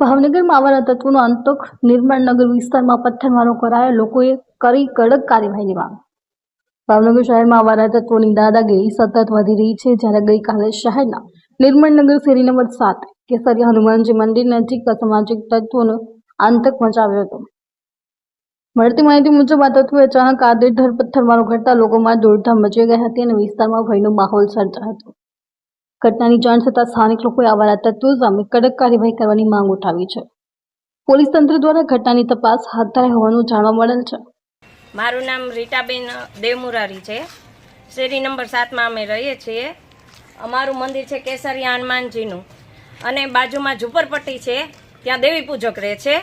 ભાવનગરમાં આવારા તત્વોનો આંતક નિર્માણનગર વિસ્તારમાં પથ્થરમારો કરાયો. લોકોએ કરી કડક કાર્યવાહીની માંગ. ભાવનગર શહેરમાં આવારા તત્વોની દાદાગીરી સતત વધી રહી છે. જ્યારે ગઈકાલે શહેરના નિર્મળનગર શેરી નંબર સાત, કેસરિયા હનુમાનજી મંદિર નજીક અસામાજિક તત્વોનો આંતક મચાવ્યો હતો. મળતી માહિતી મુજબ, આ તત્વોએ અચાનક આડેધડ પથ્થરમારો કરતા લોકોમાં દોડધામ મચી ગઈ હતી અને વિસ્તારમાં ભયનો માહોલ સર્જાયો હતો. ઘટનાની જાણ થતાં સ્થાનિક લોકોએ આવારા તત્વો સામે કડક કાર્યવાહી કરવાની માંગ ઉઠાવી છે. પોલીસ તંત્ર દ્વારા ઘટનાની તપાસ હાથ ધરાઈ હોવાનું જાણવા મળેલ છે. મારું નામ રીટાબેન દેવમુરારી છે. શેરી નંબર સાતમાં અમે રહીએ છીએ. અમારું મંદિર છે કેસરિયા હનુમાનજીનું. અને બાજુમાં ઝુંપડપટ્ટી છે, ત્યાં દેવી પૂજક રહે છે.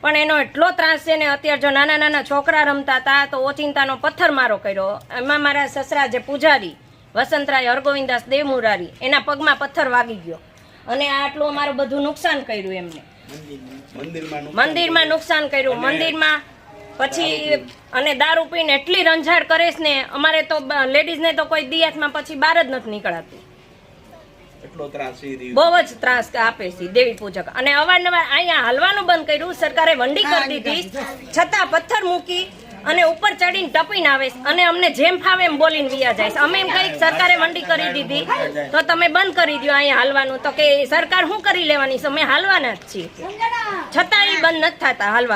પણ એનો એટલો ત્રાસ છે ને અત્યારે જો નાના નાના છોકરા રમતા હતા તો ઓચિંતાનો પથ્થરમારો કર્યો. એમાં મારા સસરા જે પૂજારી વસંતરાય હરગોવિંદાસ દેવમુરારી એના પગમાં પથ્થર વાગી ગયો. અને આ આટલું અમારું બધું નુકસાન કર્યું એમને. મંદિરમાં નુકસાન કર્યું. મંદિરમાં પછી અને દારૂ પીને એટલી રંજાડ કરે ને અમારે તો લેડીઝને તો કોઈ દિયાતમાં પછી બહાર જ નથી નીકળાતું. એટલો ત્રાસ બહુ જ ત્રાસ આપે છે દેવી પૂજક. અને અવારનવાર અહીંયા હલવાનું બંધ કર્યું. સરકારે વંડી કરી દીધી. છતાં પથ્થર મૂકી અને ઉપર ચડીને ટપીને આવે છે અને અમને જેમ ફાવે એમ બોલીને વિયા જાય અમે એમ કઈ સરકારે વંડી કરી દીધી. તો તમે બંધ કરી દો અહીંયા હાલવાનું. તો કે સરકાર શું કરી લેવાની અમે હાલવાના જ છીએ. છતાં એ બંધ નથી થતા હાલવા.